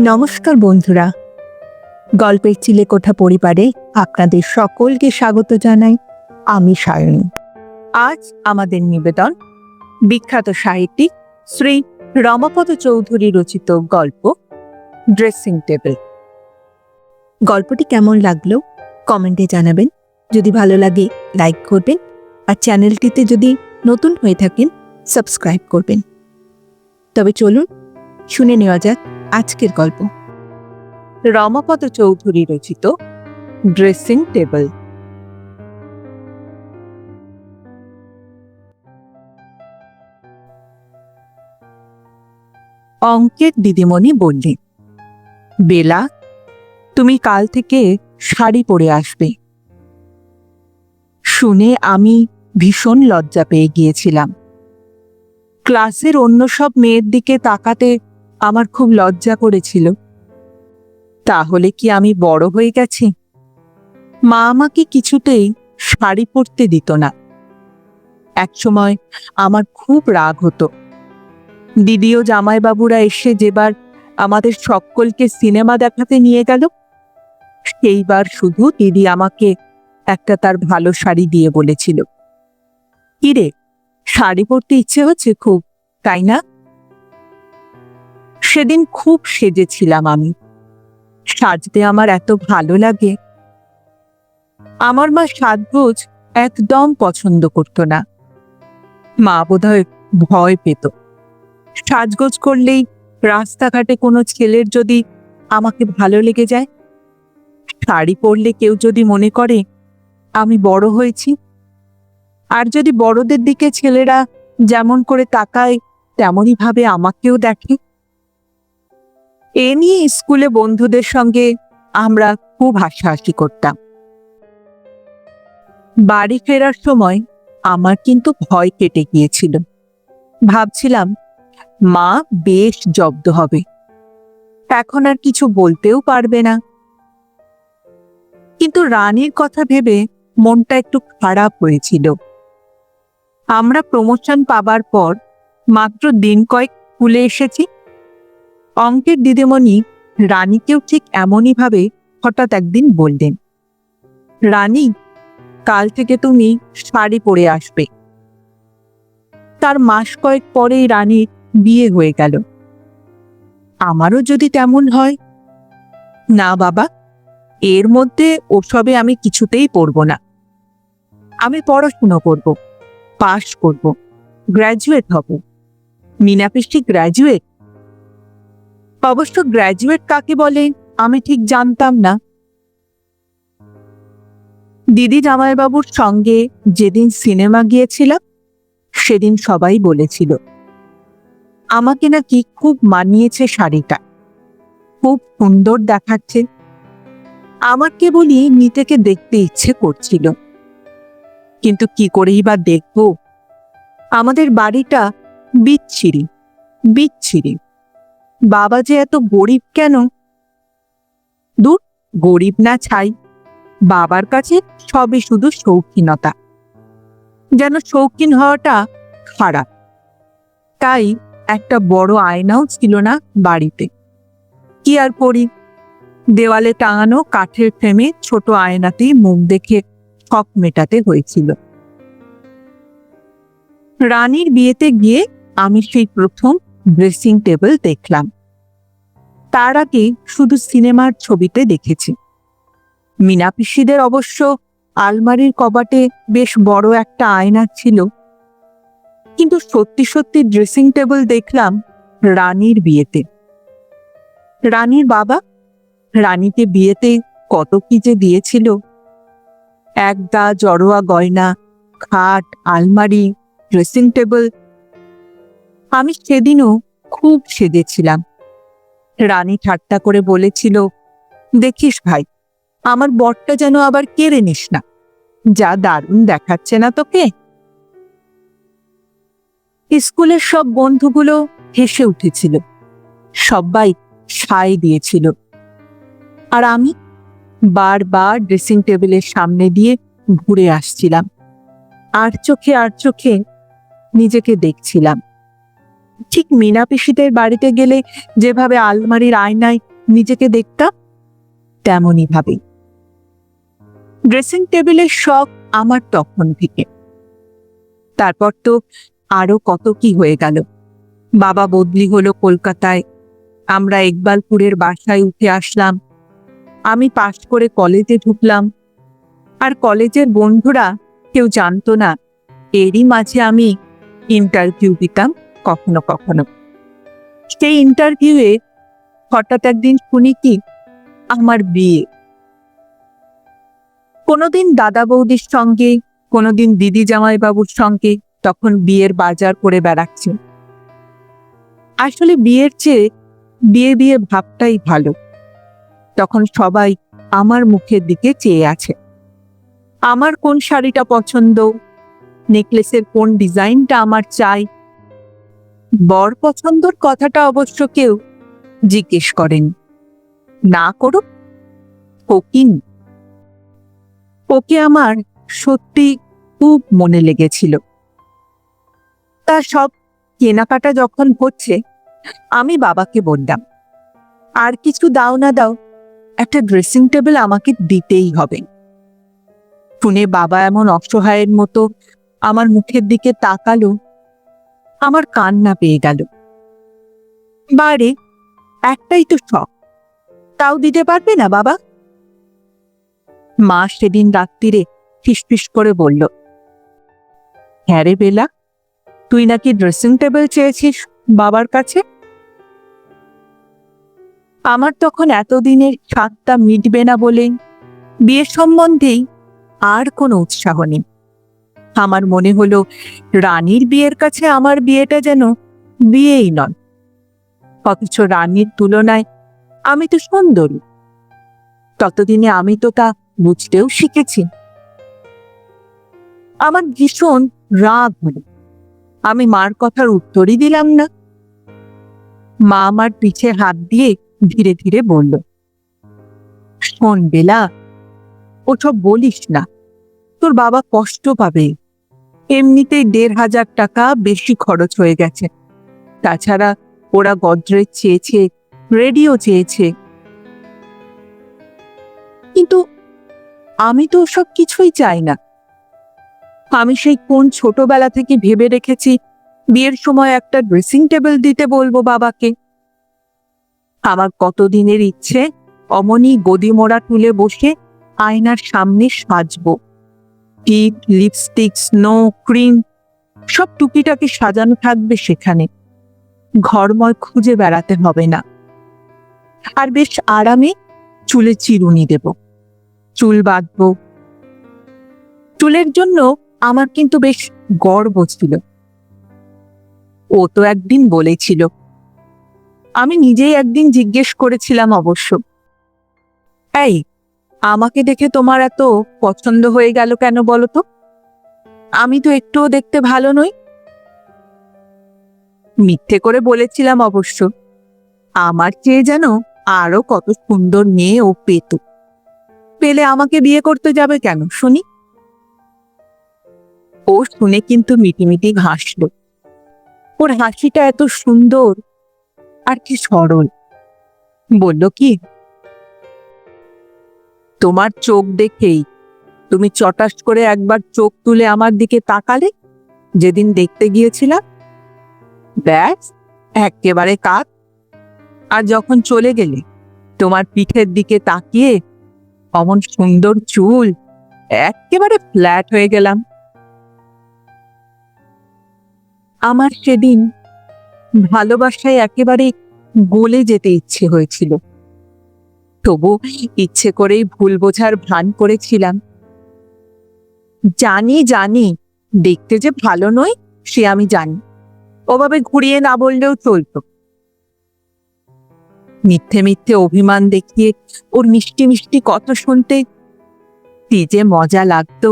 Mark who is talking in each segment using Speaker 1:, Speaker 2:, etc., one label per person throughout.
Speaker 1: নমস্কার বন্ধুরা। গল্পের চিলেকোঠা পরিবারে আপনাদের সকলকে স্বাগত জানাই। আমি সায়নী। আজ আমাদের নিবেদন বিখ্যাত সাহিত্যিক শ্রী রমাপদ চৌধুরী রচিত গল্প ড্রেসিং টেবিল। গল্পটি কেমন লাগল কমেন্টে জানাবেন। যদি ভালো লাগে, লাইক করবেন আর চ্যানেলটিতে যদি নতুন হয়ে থাকেন, সাবস্ক্রাইব করবেন। তবে চলুন, শুনে নেওয়া যাক আজকের গল্প। রমাপদ চৌধুরী রচিত ড্রেসিং টেবিল। অঙ্কের দিদিমণি বললেন বেলা, তুমি কাল থেকে শাড়ি পরে আসবে। শুনে আমি ভীষণ লজ্জা পেয়ে গিয়েছিলাম। ক্লাসের অন্য সব মেয়ের দিকে তাকাতে আমার খুব লজ্জা করেছিল। তাহলে কি আমি বড় হয়ে গেছি? মা আমাকে কিছুতেই শাড়ি পরতে দিত না। একসময় আমার খুব রাগ হতো। দিদি ও জামাইবাবুরা এসে যেবার আমাদের সকলকে সিনেমা দেখাতে নিয়ে গেল, সেইবার শুধু দিদি আমাকে একটা তার ভালো শাড়ি দিয়ে বলেছিল। কিরে, শাড়ি পরতে ইচ্ছে হচ্ছে খুব, তাই না? সেদিন খুব সেজেছিলাম আমি। সাজতে আমার এত ভালো লাগে। আমার মা সাজগোজ একদম পছন্দ করতো না। মা বোধহয় ভয় পেত। সাজগোজ করলেই রাস্তাঘাটে কোনো ছেলের যদি আমাকে ভালো লেগে যায়, শাড়ি পরলে কেউ যদি মনে করে, আমি বড় হয়েছি। আর যদি বড়দের দিকে ছেলেরা যেমন করে তাকায়, তেমনই ভাবে আমাকেও দেখে। এ নিয়ে স্কুলে বন্ধুদের সঙ্গে আমরা খুব হাসাহাসি করতাম। বাড়ি ফেরার সময় আমার কিন্তু ভয় কেটে গিয়েছিল। ভাবছিলাম, মা বেশ জব্দ হবে। এখন আর কিছু বলতেও পারবে না। কিন্তু রানীর কথা ভেবে মনটা একটু খারাপ হয়েছিল। আমরা প্রমোশন পাবার পর মাত্র দিন কয়েক স্কুলে এসেছি। অঙ্কের দিদিমণি রানীকেও ঠিক এমনই ভাবে হঠাৎ একদিন বললেন, রানী, কাল থেকে তুমি শাড়ি পরে আসবে। তার মাস কয়েক পরেই রানীর বিয়ে হয়ে গেল। আমারও যদি তেমন হয়? না বাবা, এর মধ্যে ওসবে আমি কিছুতেই পড়ব না। আমি পড়াশুনো করব, পাশ করব, গ্র্যাজুয়েট হব। মিনাপিষ্টি গ্র্যাজুয়েট অবশ্য গ্র্যাজুয়েট কাকে বলে, আমি ঠিক জানতাম না। দিদি জামাইবাবুর সঙ্গে যেদিন সিনেমা গিয়েছিলাম, সেদিন সবাই বলেছিল, আমাকে নাকি খুব মানিয়েছে শাড়িটা। খুব সুন্দর দেখাচ্ছে। আমার কেবলই নিতেকে দেখতে ইচ্ছে করছিল। কিন্তু কি করেই বা দেখব? আমাদের বাড়িটা বিচ্ছিরি বিচ্ছিরি। বাবা যে এত গরিব কেন? দূর, গরিব না ছাই। বাবার কাছে সবই শুধু শৌখিনতা। যেন শৌখিন হওয়াটা খারাপ। তাই একটা বড় আয়নাও ছিল না বাড়িতে। কি আর করি? দেওয়ালে টাঙানো কাঠের ফ্রেমে ছোট আয়নাতেই মুখ দেখে শখ মেটাতে হয়েছিল। রানীর বিয়েতে গিয়ে আমি সেই প্রথম ড্রেসিং টেবিল দেখলাম। তার আগে শুধু সিনেমার ছবিতে দেখেছি। মিনা পিসিদের অবশ্য আলমারির কবাটে বেশ বড় একটা আয়না ছিল। কিন্তু সত্যি সত্যি ড্রেসিং টেবিল দেখলাম রানীর বিয়েতে। রানীর বাবা রানীকে বিয়েতে কত কি যে দিয়েছিল। একদা জড়োয়া গয়না, খাট, আলমারি ড্রেসিং টেবিল আমি সেদিনও খুব সেজেছিলাম। রানী ঠাট্টা করে বলেছিল, দেখিস ভাই, আমার বরটা যেন আবার কেড়ে নিস না। যা দারুণ দেখাচ্ছে না তোকে? স্কুলের সব বন্ধুগুলো হেসে উঠেছিল। সবাই সাই দিয়েছিল। আর আমি বারবার ড্রেসিং টেবিলের সামনে দিয়ে ঘুরে আসছিলাম। আর চোখে আর চোখে নিজেকে দেখছিলাম। ঠিক মিনা পিসিদের বাড়িতে গেলে যেভাবে আলমারির আয়নায় নিজেকে দেখতাম তেমনই ভাবে ড্রেসিং টেবিলের শখ আমার তখন থেকে। তারপর তো আরও কত কি হয়ে গেল। বাবা বদলি হলো কলকাতায়। আমরা ইকবালপুরের বাসায় উঠে আসলাম। আমি পাশ করে কলেজে ঢুকলাম। আর কলেজের বন্ধুরা কেউ জানতো না, এরই মাঝে আমি ইন্টারভিউ দিতাম। কখনো কখনো। সেই ইন্টারভিউয়ে হঠাৎ একদিন শুনি কি, আমার বিয়ে। কোনোদিন দাদা বৌদির সঙ্গে, কোনোদিন দিদি জামাইবাবুর সঙ্গে তখন বিয়ের বাজার করে বেড়াচ্ছে। আসলে বিয়ের চেয়ে বিয়ে বিয়ে ভাবটাই ভালো। তখন সবাই আমার মুখের দিকে চেয়ে আছে। আমার কোন শাড়িটা পছন্দ? নেকলেসের কোন ডিজাইনটা আমার চাই? বর পছন্দর কথাটা অবশ্য কেউ জিজ্ঞেস করেন। না করুক ফকিন ওকে আমার সত্যি খুব মনে লেগেছিল। তার সব কেনাকাটা যখন হচ্ছে, আমি বাবাকে বললাম, আর কিছু দাও না দাও, একটা ড্রেসিং টেবিল আমাকে দিতেই হবে। শুনে বাবা এমন অসহায়ের মতো আমার মুখের দিকে তাকালো। আমার কান্না পেয়ে গেল। বারে, একটাই তো শখ। তাও দিতে পারবে না, বাবা? মা সেদিন রাত্রিরে ফিসফিস করে বলল হ্যাঁ রে বেলা, তুই নাকি ড্রেসিং টেবিল চেয়েছিস বাবার কাছে? আমার তখন এতদিনের স্বাদটা মিটবে না বলে বিয়ের সম্বন্ধেই আর কোনো উৎসাহ নেই। আমার মনে হলো রানীর বিয়ের কাছে আমার বিয়েটা যেন বিয়েই নয়। অথচ রানীর তুলনায় আমি তো সুন্দরী। ততদিনে আমি তো তা বুঝতেও শিখেছি। আমার ভীষণ রাগ হলো। আমি মার কথার উত্তরই দিলাম না। মা আমার পিছে হাত দিয়ে ধীরে ধীরে বলল, শোন বেলা, ওসব বলিস না। তোর বাবা কষ্ট পাবে। এমনিতেই দেড় হাজার টাকা বেশি খরচ হয়ে গেছে। তাছাড়া ওরা গদ্রেজ চেয়েছে, রেডিও চেয়েছে। কিন্তু আমি তো সব কিছুই চাই না। আমি সেই কোন ছোটবেলা থেকে ভেবে রেখেছি, বিয়ের সময় একটা ড্রেসিং টেবিল দিতে বলব বাবাকে। আমার কতদিনের ইচ্ছে, অমনি গদিমোড়া তুলে বসে আয়নার সামনে সাজবো। টিপ লিপস্টিক স্নো ক্রিম সব টুকিটাকি সাজানো থাকবে সেখানে। ঘরময় খুঁজে বেড়াতে হবে না। আর বেশ আরামে চুলে চিরুনি দেব। চুল বাঁধবো। চুলের জন্য আমার কিন্তু বেশ গর্ব ছিল। ও তো একদিন বলেছিল। আমি নিজেই একদিন জিজ্ঞেস করেছিলাম অবশ্য। এই আমাকে দেখে তোমার এত পছন্দ হয়ে গেল কেন বলো তো? আমি তো একটুও দেখতে ভালো নই। মিথ্যে করে বলেছিলাম অবশ্য। আমার চেয়ে যেন আরও কত সুন্দর মেয়ে ও পেত। পেলে আমাকে বিয়ে করতে যাবে কেন, শুনি? ও শুনে কিন্তু মিটিমিটি হাসল। ওর হাসিটা এত সুন্দর আর কি সরল। বলল কি তোমার চোখ দেখেই। তুমি চটাস করে একবার চোখ তুলে আমার দিকে তাকালে? যেদিন দেখতে গিয়েছিলাম? ব্যাস, একেবারে কাক আর যখন চলে গেলে, তোমার পিঠের দিকে তাকিয়ে, অমন সুন্দর চুল, একেবারে ফ্ল্যাট হয়ে গেলাম। আমার সেদিন ভালোবাসায় একেবারে গলে যেতে ইচ্ছে হয়েছিল। তবু ইচ্ছে করেই ভুল বোঝার ভান করেছিলাম। জানি জানি, দেখতে যে ভালো নয়, সে আমি জানি। ওভাবে ঘুরিয়ে না বললেও চলতো। মিথ্যে মিথ্যে অভিমান দেখিয়ে ওর মিষ্টি মিষ্টি কথা শুনতে কি যে মজা লাগতো।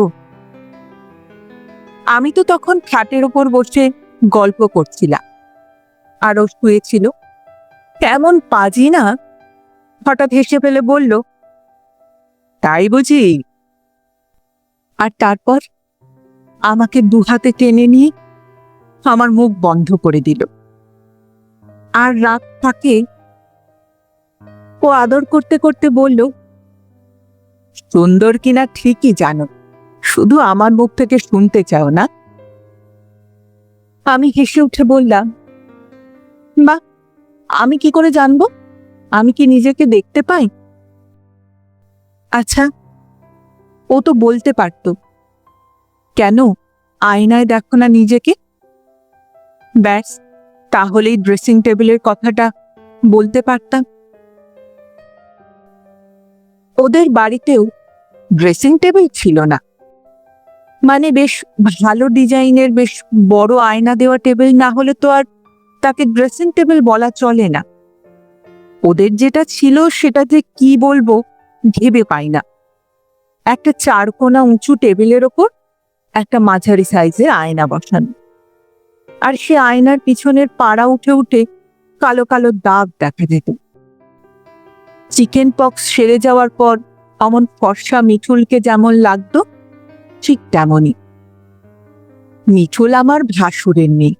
Speaker 1: আমি তো তখন খাটের ওপর বসে গল্প করছিলাম। আর ও শুয়েছিল। কেমন পাজি না হঠাৎ হেসে ফেলে বলল, তাই বুঝি? আর তারপর আমাকে দুহাতে টেনে নিয়ে আমার মুখ বন্ধ করে দিল। আর রাগ থাকে। ও আদর করতে করতে বলল, সুন্দর কিনা ঠিকই জানো, শুধু আমার মুখ থেকে শুনতে চাও না? আমি হেসে উঠে বললাম বা আমি কি করে জানব? আমি কি নিজেকে দেখতে পাই? আচ্ছা ও তো বলতে পারতো। কেন? আয়নায় দেখো না নিজেকে? ব্যাস, তাহলেই ড্রেসিং টেবিলের কথাটা বলতে পারতাম। ওদের বাড়িতেও ড্রেসিং টেবিল ছিল না। মানে বেশ ভালো ডিজাইনের, বেশ বড় আয়না দেওয়া টেবিল না হলে তো আর তাকে ড্রেসিং টেবিল বলা চলে না। ওদের যেটা ছিল সেটাতে কি বলব ভেবে পাই না। একটা চারকোনা উঁচু টেবিলের ওপর একটা মাঝারি সাইজের আয়না বসানো। আর সে আয়নার পিছনের পাড়া উঠে উঠে কালো কালো দাগ দেখা যেত। চিকেন পক্স সেরে যাওয়ার পর অমন ফর্সা মিঠুলকে যেমন লাগতো, ঠিক তেমনই। মিঠুল আমার ভাসুরের নেই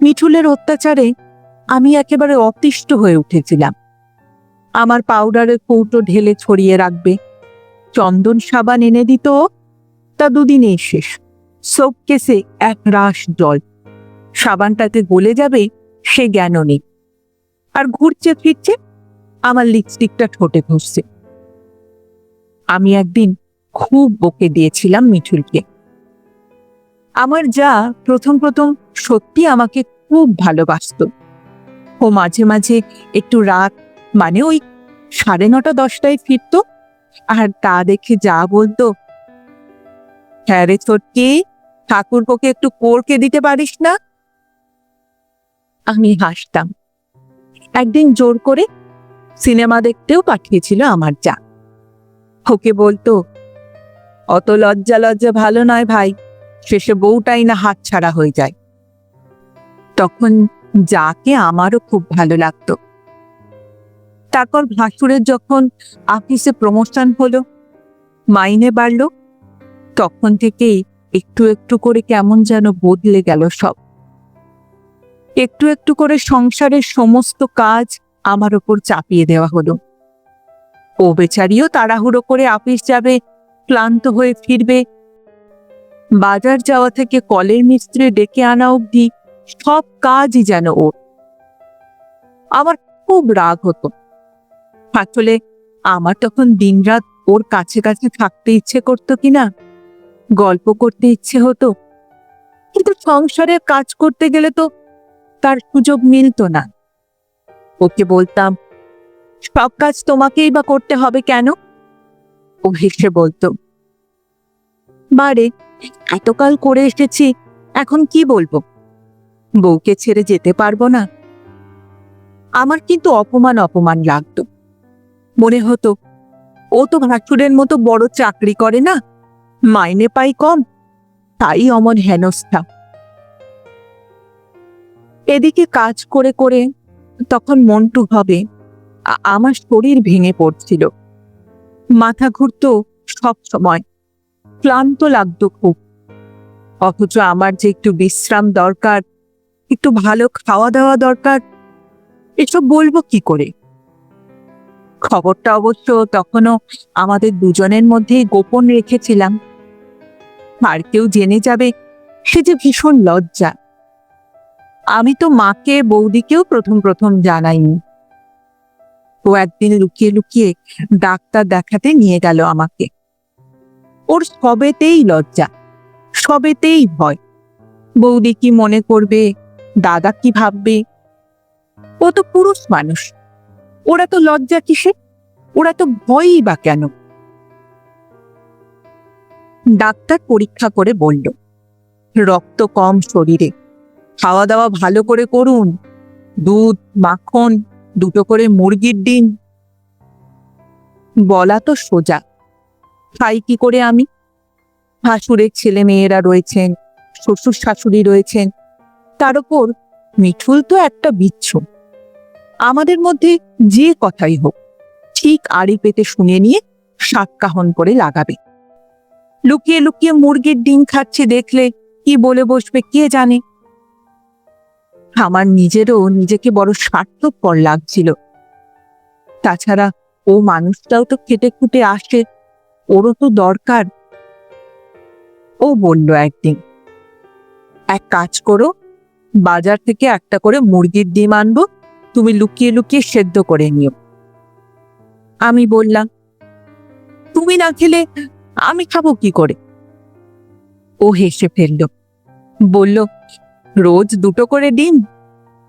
Speaker 1: মিঠুলের অত্যাচারে আমি একেবারে অতিষ্ঠ হয়ে উঠেছিলাম। আমার পাউডারের কৌটো ঢেলে ছড়িয়ে রাখবে। চন্দন সাবান এনে দিত তা দুদিনেই শেষ। সোপ কেসে এক রাশ জল। সাবানটাতে গলে যাবে সে জ্ঞানও নেই। আর ঘুরছে ফিরছে, আমার লিপস্টিকটা ঠোঁটে ঘুরছে আমি একদিন খুব বকে দিয়েছিলাম মিঠুলকে আমার যা প্রথম প্রথম সত্যি আমাকে খুব ভালোবাসতো। ও মাঝে মাঝে একটু রাত মানে ওই সাড়ে নটা, দশটায় ফিরতো। আর তা দেখে যা বলতো হ্যাঁ রে ছোটকি ঠাকুরপোকে একটু কোরকে দিতে পারিস না? আমি হাসতাম। একদিন জোর করে সিনেমা দেখতেও পাঠিয়েছিল আমার যা। ওকে বলতো, অত লজ্জা লজ্জা ভালো নয় ভাই, শেষে বউটাই না হাত ছাড়া হয়ে যায়। তখন যাকে আমারও খুব ভালো লাগতো। তারপর ভাসুরের যখন অফিসে প্রমোশন হলো, মাইনে বাড়লো, তখন থেকেই একটু একটু করে কেমন যেন বদলে গেল সব। একটু একটু করে সংসারের সমস্ত কাজ আমার ওপর চাপিয়ে দেওয়া হলো। ও বেচারিও তাড়াহুড়ো করে আপিস যাবে, ক্লান্ত হয়ে ফিরবে। বাজার যাওয়া থেকে কলের মিস্ত্রি ডেকে আনা অবধি সব কাজই যেন ওর। আমার খুব রাগ হতো। আসলে আমার তখন দিনরাত ওর কাছে কাছে থাকতে ইচ্ছে করতো কিনা, গল্প করতে ইচ্ছে হতো। কিন্তু সংসারের কাজ করতে গেলে তো তার সুযোগ মিলতো না। ওকে বলতাম, সব কাজ তোমাকেই বা করতে হবে কেন? ও হেসে বলতো বারে এতকাল করে এসেছি, এখন কি বলব? বউকে ছেড়ে যেতে পারব না। আমার কিন্তু অপমান অপমান লাগতো। মনে হতো, ও তো ভাসুরের মতো বড় চাকরি করে না, মাইনে পাই কম, তাই অমন হেনস্থা। এদিকে কাজ করে করে তখন মন্টু হবে আমার শরীর ভেঙে পড়ছিল। মাথা ঘুরতো সব সময়, ক্লান্ত লাগতো খুব। অথচ আমার যে একটু বিশ্রাম দরকার একটু ভালো খাওয়া দাওয়া দরকার। এসব বলব কি করে? খবরটা অবশ্য তখনও আমাদের দুজনের মধ্যেই গোপন রেখেছিলাম। আর কেউ জেনে যাবে, সে যে ভীষণ লজ্জা। আমি তো মাকে, বৌদিকেও প্রথম প্রথম জানাইনি। ও একদিন লুকিয়ে লুকিয়ে ডাক্তার দেখাতে নিয়ে গেল আমাকে। ওর সবেতেই লজ্জা, সবেতেই ভয়। বৌদি কি মনে করবে? দাদা কি ভাববে? ও তো পুরুষ মানুষ। ওরা তো লজ্জা কিসে ওরা তো ভয়ই বা কেন? ডাক্তার পরীক্ষা করে বলল, রক্ত কম শরীরে। খাওয়া দাওয়া ভালো করে করুন। দুধ, মাখন, দুটো করে মুরগির ডিম। বলা তো সোজা। খাই কি করে আমি? ভাসুরের ছেলে মেয়েরা রয়েছেন শ্বশুর শাশুড়ি রয়েছেন তার উপর মিঠুল তো একটা বিচ্ছু। আমাদের মধ্যে যে কথাই হোক, ঠিক আড়ি পেতে শুনে নিয়ে শাক কাহন করে লাগাবে। লুকিয়ে লুকিয়ে মুরগির ডিম খাচ্ছে দেখলে কি বলে বসবে কে জানে? আমার নিজেরও নিজেকে বড় স্বার্থপর লাগছিল। তাছাড়া ও মানুষটাও তো খেটে খুটে আসে, ওরও তো দরকার। ও বলল একদিন, এক কাজ করো বাজার থেকে একটা করে মুরগির ডিম আনব, তুমি লুকিয়ে লুকিয়ে সেদ্ধ করে নিও। আমি বললাম, তুমি না খেলে আমি খাব কি করে? ও হেসে ফেলল, বলল, রোজ দুটো করে ডিম,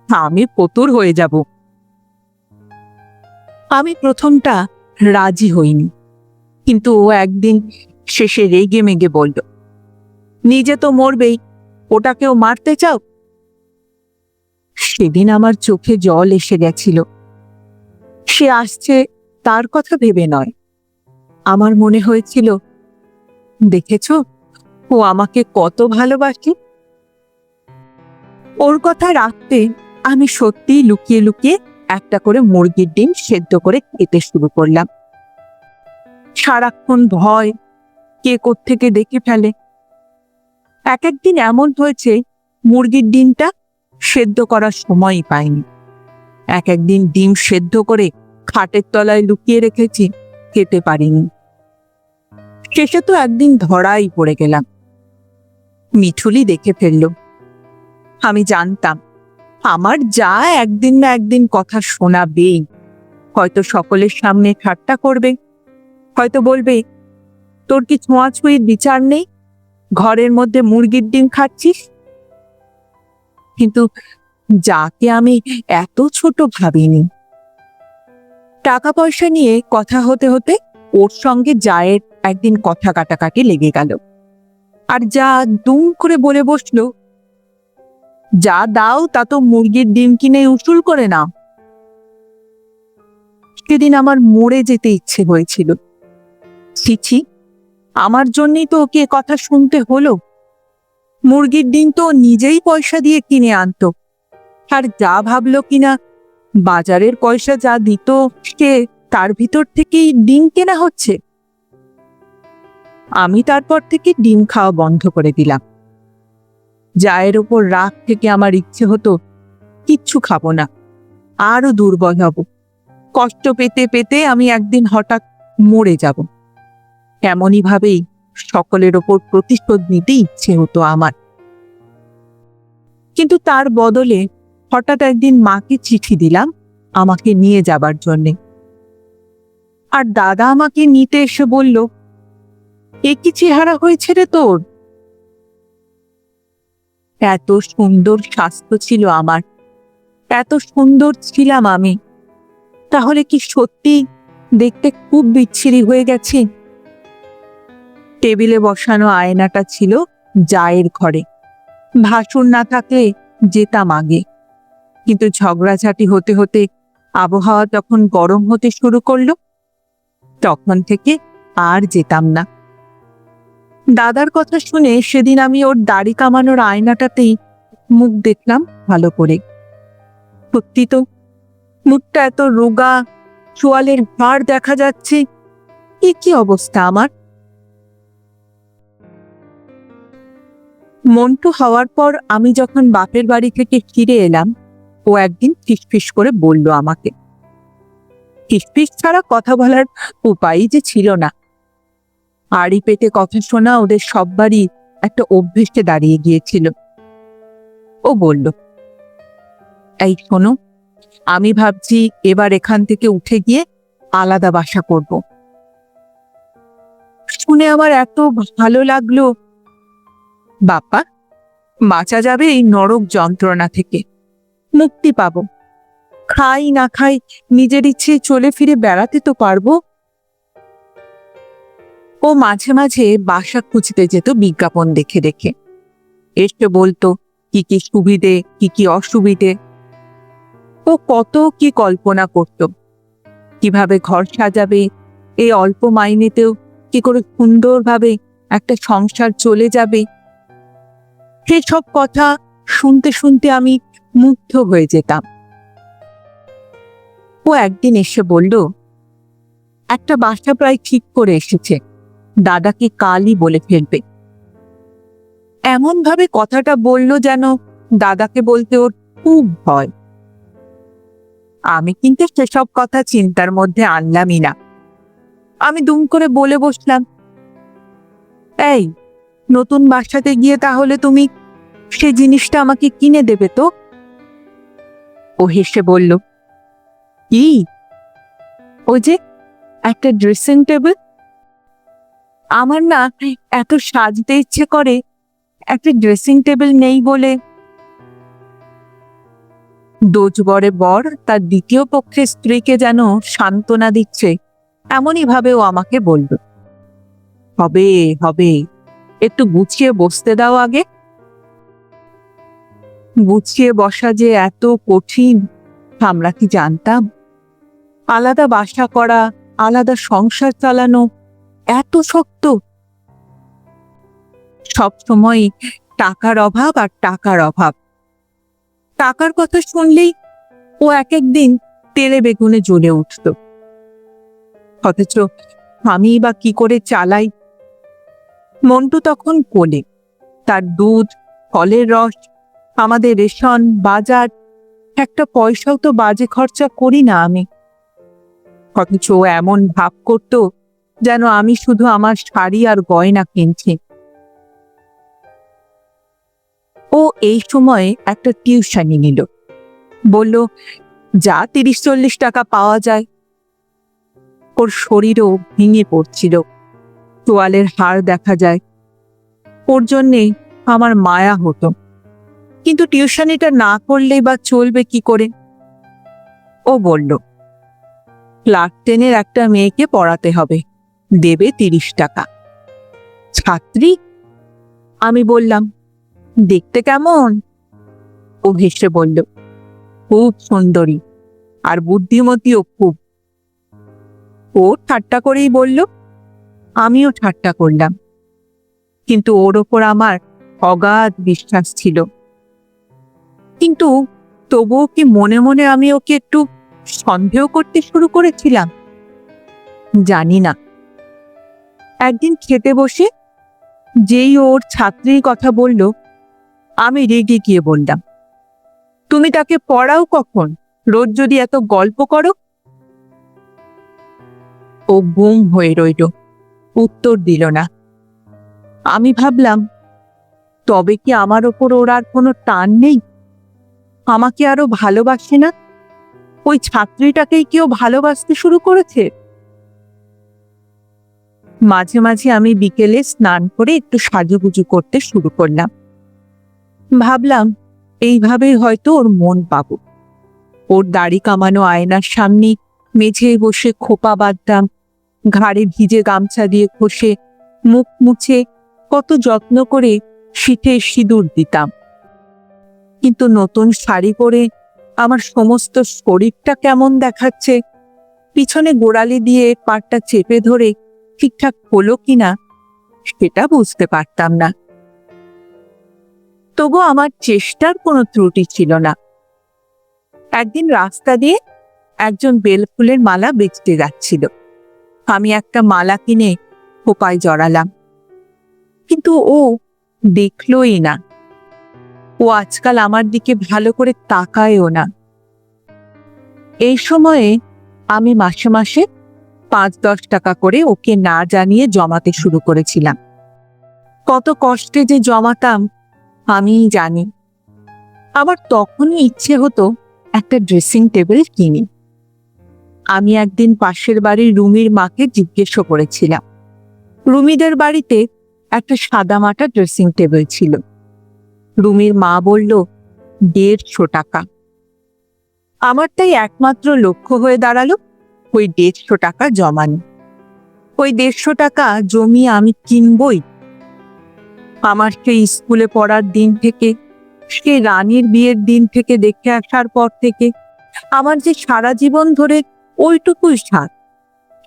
Speaker 1: আমি পতুর হয়ে যাব। আমি প্রথমটা রাজি হইনি, কিন্তু ও একদিন শেষে রেগে মেগে বলল, নিজে তো মরবেই, ওটাকেও মারতে চাও? সেদিন আমার চোখে জল এসে গেছিল। সে আসছে, তার কথা ভেবে নয়। আমার মনে হয়েছিল, দেখেছ? ও আমাকে কত ভালোবাসে। ওর কথা রাখতে আমি সত্যিই লুকিয়ে লুকিয়ে একটা করে মুরগির ডিম সেদ্ধ করে খেতে শুরু করলাম। সারাক্ষণ ভয়, কে থেকে দেখে ফেলে। এক একদিন এমন হয়েছে, মুরগির ডিমটা সেদ্ধ করার সময়ই পাইনি। এক একদিন ডিম সেদ্ধ করে খাটের তলায় লুকিয়ে রেখেছি, খেতে পারিনি। শেষে তো একদিন ধরাই পড়ে গেলাম। মিঠুলি দেখে ফেলল, আমি জানতাম, আমার যা একদিন না একদিন কথা শোনাবেই। হয়তো সকলের সামনে ঠাট্টা করবে, হয়তো বলবে, তোর কি ছোঁয়াছুঁয়ির বিচার নেই? ঘরের মধ্যে মুরগির ডিম খাচ্ছিস কিন্তু যাকে আমি এত ছোট ভাবিনি। টাকা পয়সা নিয়ে কথা হতে হতে ওর সঙ্গে জায়ের একদিন কথা কাটাকাটি লেগে গেল। আর যা দুম করে বলে বসল, যা দাও তা তো মুরগির ডিম কিনে উসুল করে নাও। সেদিন আমার মরে যেতে ইচ্ছে হয়েছিল। ছিছি, আমার জন্যই তো ওকে কথা শুনতে হলো। মুরগির ডিম তো নিজেই পয়সা দিয়ে কিনে আনতো। আর যা ভাবলো কিনা, বাজারের পয়সা যা দিত, সে তার ভিতর থেকেই ডিম কেনা হচ্ছে। আমি তারপর থেকে ডিম খাওয়া বন্ধ করে দিলাম। জায়ের ওপর রাগ থেকে আমার ইচ্ছে হতো, কিচ্ছু খাব না, আরও দুর্বল হব। কষ্ট পেতে পেতে আমি একদিন হঠাৎ মরে যাব। এমনই ভাবেই সকলের ওপর প্রতিশোধ নিতে ইচ্ছে হতো আমার। কিন্তু তার বদলে হঠাৎ একদিন মাকে চিঠি দিলাম আমাকে নিয়ে যাবার জন্যে। আর দাদা আমাকে নিতে এসে বলল, এ কি চেহারা হয়েছে রে তোর? এত সুন্দর স্বাস্থ্য ছিল আমার। এত সুন্দর ছিলাম আমি। তাহলে কি সত্যি দেখতে খুব বিচ্ছিরি হয়ে গেছি? টেবিলে বসানো আয়নাটা ছিল জায়ের ঘরে। ভাসুর না থাকলে যেতাম আগে। কিন্তু ঝগড়াঝাটি হতে হতে আবহাওয়া তখন গরম হতে শুরু করল। তখন থেকে আর যেতাম না। দাদার কথা শুনে সেদিন আমি ওর দাড়ি কামানোর আয়নাটাতেই মুখ দেখলাম ভালো করে। সত্যি তো, মুখটা এত রোগা, চোয়ালের ভার দেখা যাচ্ছে। এ কি অবস্থা আমার? মন্টু হওয়ার পর আমি যখন বাপের বাড়ি থেকে ফিরে এলাম, ও একদিন ফিসফিস করে বলল আমাকে, ফিসফিস ছাড়া কথা বলার উপায়ই যে ছিল না। আড়ি পেটে কথা শোনা ওদের সববারই একটা অভ্যেসে দাঁড়িয়ে গিয়েছিল। ও বলল, এই শোনো, আমি ভাবছি এবার এখান থেকে উঠে গিয়ে আলাদা বাসা করব। শুনে আমার এত ভালো লাগল বাপ্পা, বাঁচা যাবে এই নরক যন্ত্রণা থেকে। মুক্তি পাব। খাই না খাই নিজের ইচ্ছে চলে ফিরে বেড়াতে তো পারব। ও মাঝে মাঝে বাসা খুঁজতে যেত বিজ্ঞাপন দেখে দেখে। এসে বলতো, কি কি সুবিধে, কি কি অসুবিধে। ও কত কি কল্পনা করত। কীভাবে ঘর সাজাবে, এই অল্প মাইনেতেও কি করে সুন্দরভাবে একটা সংসার চলে যাবে। সেসব কথা শুনতে শুনতে আমি মুগ্ধ হয়ে যেতাম। ও একদিন এসে বলল, একটা বাসা প্রায় ঠিক করে এসেছে। দাদাকে কালই বলে ফেলবে। এমন ভাবে কথাটা বলল যেন দাদাকে বলতে ওর খুব ভয়। আমি কিন্তু সেসব কথা চিন্তার মধ্যে আনলামই না। আমি দুম করে বলে বসলাম, এই নতুন বাসাতে গিয়ে তাহলে তুমি সে জিনিসটা আমাকে কিনে দেবে তো? ও হেসে বলল, কি? ওই যে একটা ড্রেসিং টেবিল আমার না এত সাজতে ইচ্ছে করে একটা ড্রেসিং টেবিল নেই বলে। দোজবরে বর তার দ্বিতীয় পক্ষের স্ত্রীকে যেন সান্ত্বনা দিচ্ছে, এমনই ভাবে ও আমাকে বলল, হবে হবে। একটু গুছিয়ে বসতে দাও আগে। গুছিয়ে বসা যে এত কঠিন, আমরা কি জানতাম? আলাদা বাসা করা, আলাদা সংসার চালানো, এত শক্ত। সব সময় টাকার অভাব আর টাকার অভাব। টাকার কথা শুনলেই ও এক একদিন তেলে বেগুনে জ্বলে উঠত। অথচ আমি বা কি করে চালাই? মন্টু তখন কোলে। তার দুধ, ফলের রস, আমাদের রেশন, বাজার, একটা পয়সাও তো বাজে খরচা করি না আমি। অথচ এমন ভাব করত যেন আমি শুধু আমার শাড়ি আর গয়না কিনছি। ও এই সময়ে একটা টিউশনি নিল। বলল, যা তিরিশ চল্লিশ টাকা পাওয়া যায়। ওর শরীরও ভেঙে পড়ছিল। তোয়ালের হাড় দেখা যায়। ওর জন্যে আমার মায়া হতো। কিন্তু টিউশনিটা না করলেই বা চলবে কি করে? ও বলল ক্লাস টেনের একটা মেয়েকে পড়াতে হবে। দেবে তিরিশ টাকা। ছাত্রী? আমি বললাম, দেখতে কেমন? ও হেসে বলল, খুব সুন্দরী, আর বুদ্ধিমতীও খুব। ও ঠাট্টা করেই বলল আমিও ঠাট্টা করলাম। কিন্তু ওর ওপর আমার অগাধ বিশ্বাস ছিল। কিন্তু তবুও কি মনে মনে আমি ওকে একটু সন্দেহ করতে শুরু করেছিলাম? জানি না। একদিন খেতে বসে যেই ওর ছাত্রীর কথা বলল, আমি রেগে গিয়ে বললাম, তুমি তাকে পড়াও কখন? রোজ যদি এত গল্প করো? ও গুম হয়ে রইল। উত্তর দিল না। আমি ভাবলাম, তবে কি আমার ওপর ওর আর কোনো টান নেই? আমাকে আরও ভালোবাসে না? ওই ছাত্রীটাকেই কেউ ভালোবাসতে শুরু করেছে? মাঝে মাঝে আমি বিকেলে স্নান করে একটু সাজুগুজু করতে শুরু করলাম। ভাবলাম, এইভাবেই হয়তো ওর মন পাবো। ওর দাড়ি কামানো আয়নার সামনে, মেঝেয় বসে খোপা বাঁধতাম ঘাড়ে ভিজে গামছা দিয়ে ঘষে মুখ মুছে কত যত্ন করে শীতে সিঁদুর দিতাম। কিন্তু নতুন শাড়ি পরে আমার সমস্ত শরীরটা কেমন দেখাচ্ছে? পিছনে গোড়ালি দিয়ে পাটটা চেপে ধরে ঠিকঠাক হলো কিনা সেটা বুঝতে পারতাম না। তবু আমার চেষ্টার কোনো ত্রুটি ছিল না। একদিন রাস্তা দিয়ে একজন বেলফুলের মালা বেচতে যাচ্ছিল। আমি একটা মালা কিনে খোপায় জড়ালাম। কিন্তু ও দেখলোই না। ও আজকাল আমার দিকে ভালো করে তাকায়ও না। এই সময়ে আমি মাসে মাসে পাঁচ দশ টাকা করে ওকে না জানিয়ে জমাতে শুরু করেছিলাম। কত কষ্টে যে জমাতাম, আমিই জানি। আমার তখনই ইচ্ছে হতো একটা ড্রেসিং টেবিল কিনি। আমি একদিন পাশের বাড়ির রুমির মাকে জিজ্ঞেস করেছিলাম। রুমিদের বাড়িতে একটা সাদামাটা ড্রেসিং টেবিল ছিল। রুমির মা বলল, দেড়শো টাকা। আমার তাই একমাত্র লক্ষ্য হয়ে দাঁড়াল ওই দেড়শো টাকা জমানো। ওই দেড়শো টাকা জমি আমি কিনবই। আমার সেই স্কুলে পড়ার দিন থেকে সে রানীর বিয়ের দিন থেকে দেখে আসার পর থেকে, আমার যে সারা জীবন ধরে ওইটুকুই স্বাদ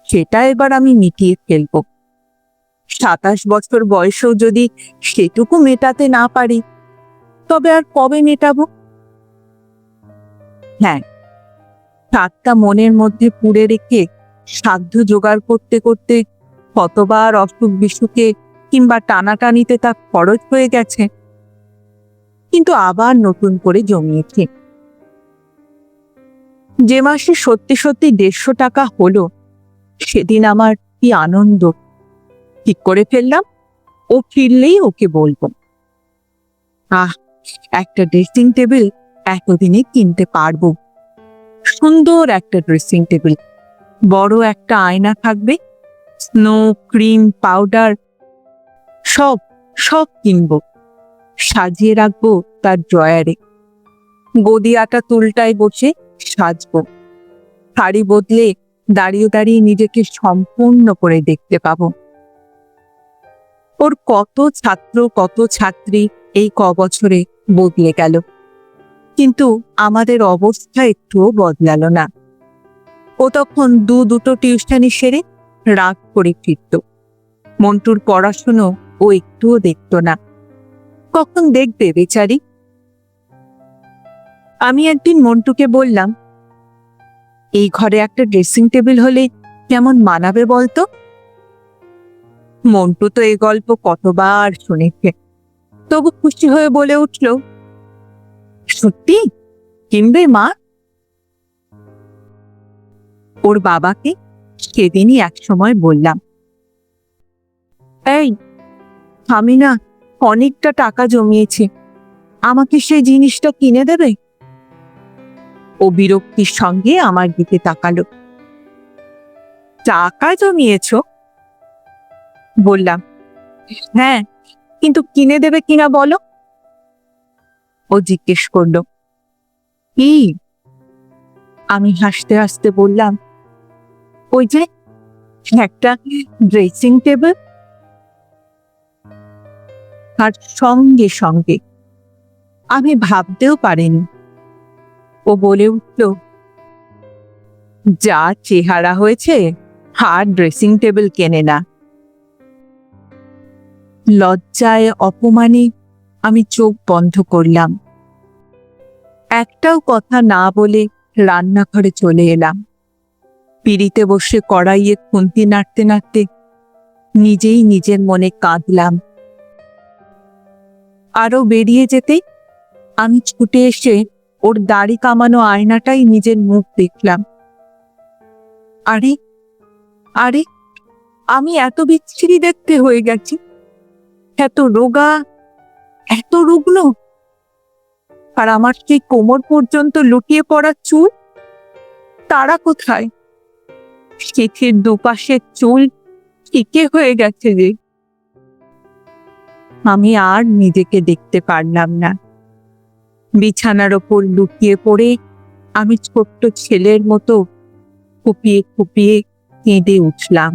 Speaker 1: সেটা এবার আমি মিটিয়ে ফেলব। সাতাশ বছর বয়সেও যদি সেটুকু মেটাতে না পারি, তবে আর কবে মেটাবো? হ্যাঁ সাতটা মনের মধ্যে পুড়ে রেখে সাধ্য জোগাড় করতে করতে কতবার অসুখ বিসুখে কিংবা টানাটানিতে তা খরচ হয়ে গেছে। কিন্তু আবার নতুন করে জমিয়েছে। যে মাসে সত্যি সত্যি দেড়শো টাকা হলো, সেদিন আমার কি আনন্দ। ঠিক করে ফেললাম, ও ফিরলেই ওকে বলব। আহ, একটা ড্রেসিং টেবিল এতদিনে কিনতে পারব। সুন্দর একটা ড্রেসিং টেবিল বড় একটা আয়না থাকবে স্নো ক্রিম পাউডার সব সব কিনবো। সাজিয়ে রাখব তার ড্রয়ারে গদি আটা তুলটায় বসে সাজবো। শাড়ি বদলে দাঁড়িয়ে দাঁড়িয়ে নিজেকে সম্পূর্ণ করে দেখতে পাবো। ওর কত ছাত্র, কত ছাত্রী এই ক বছরে বদলে গেল। কিন্তু আমাদের অবস্থা একটুও বদলালো না। ও তখন দু দুটো টিউশনি সেরে রাগ করে ফিরত। মন্টুর পড়াশুনো ও একটুও দেখতো না। কখন দেখবে বেচারি? আমি একদিন মন্টুকে বললাম, এই ঘরে একটা ড্রেসিং টেবিল হলে কেমন মানাবে বলতো? মন্টু তো এই গল্প কতবার শুনেছে। তবু খুশি হয়ে বলে উঠল, সত্যি? কিনবে মা? ওর বাবাকে সেদিনই এক সময় বললাম, এই আমি না অনেকটা টাকা জমিয়েছি। আমাকে সেই জিনিসটা কিনে দেবে? ও বিরক্তির সঙ্গে আমার দিকে তাকালো। টাকা জমিয়েছ? বললাম হ্যাঁ কিন্তু কিনে দেবে কিনা বলো? ও জিজ্ঞেস করল, কি? আমি হাসতে হাসতে বললাম, ওই যে একটা ড্রেসিং টেবিল। আর সঙ্গে সঙ্গে, আমি ভাবতেও পারিনি ও বলে উঠল, যা চেহারা হয়েছে, আর ড্রেসিং টেবিল কেনে না। লজ্জায় অপমানে আমি চোখ বন্ধ করলাম। একটাও কথা না বলে রান্নাঘরে চলে এলাম। পিড়িতে বসে কড়াইয়ে খুন্তি নাড়তে নাড়তে নিজেই নিজের মনে কাঁদলাম। আরও বেরিয়ে যেতে আমি ছুটে এসে ওর দাড়ি কামানো আয়নাটাই নিজের মুখ দেখলাম। আরে আরে, আমি এত বিচ্ছিরি দেখতে হয়ে গেছি। এত রোগা, এত রুগ্ন। আর আমার সেই কোমর পর্যন্ত লুটিয়ে পড়া চুল? তারা কোথায়? শেখের দুপাশের চুল টিকে হয়ে গেছে যে। আমি আর নিজেকে দেখতে পারলাম না। বিছানার ওপর লুকিয়ে পড়ে আমি ছোট্ট ছেলের মতো কুপিয়ে কুপিয়ে কেঁদে উঠলাম।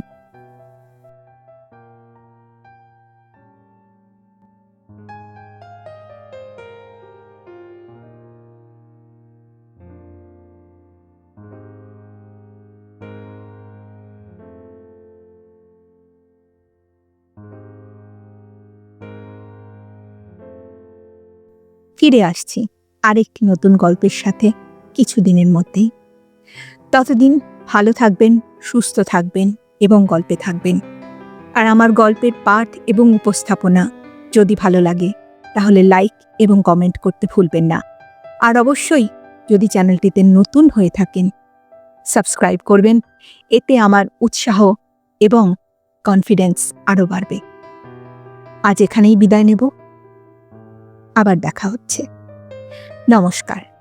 Speaker 2: ফিরে আসছি আরেকটি নতুন গল্পের সাথে কিছুদিনের মধ্যেই। ততদিন ভালো থাকবেন, সুস্থ থাকবেন এবং গল্পে থাকবেন। আর আমার গল্পের পাঠ এবং উপস্থাপনা যদি ভালো লাগে, তাহলে লাইক এবং কমেন্ট করতে ভুলবেন না। আর অবশ্যই যদি চ্যানেলটিতে নতুন হয়ে থাকেন, সাবস্ক্রাইব করবেন, এতে আমার উৎসাহ এবং কনফিডেন্স আরও বাড়বে। আজ এখানেই বিদায় নেব। আবার দেখা হচ্ছে। নমস্কার।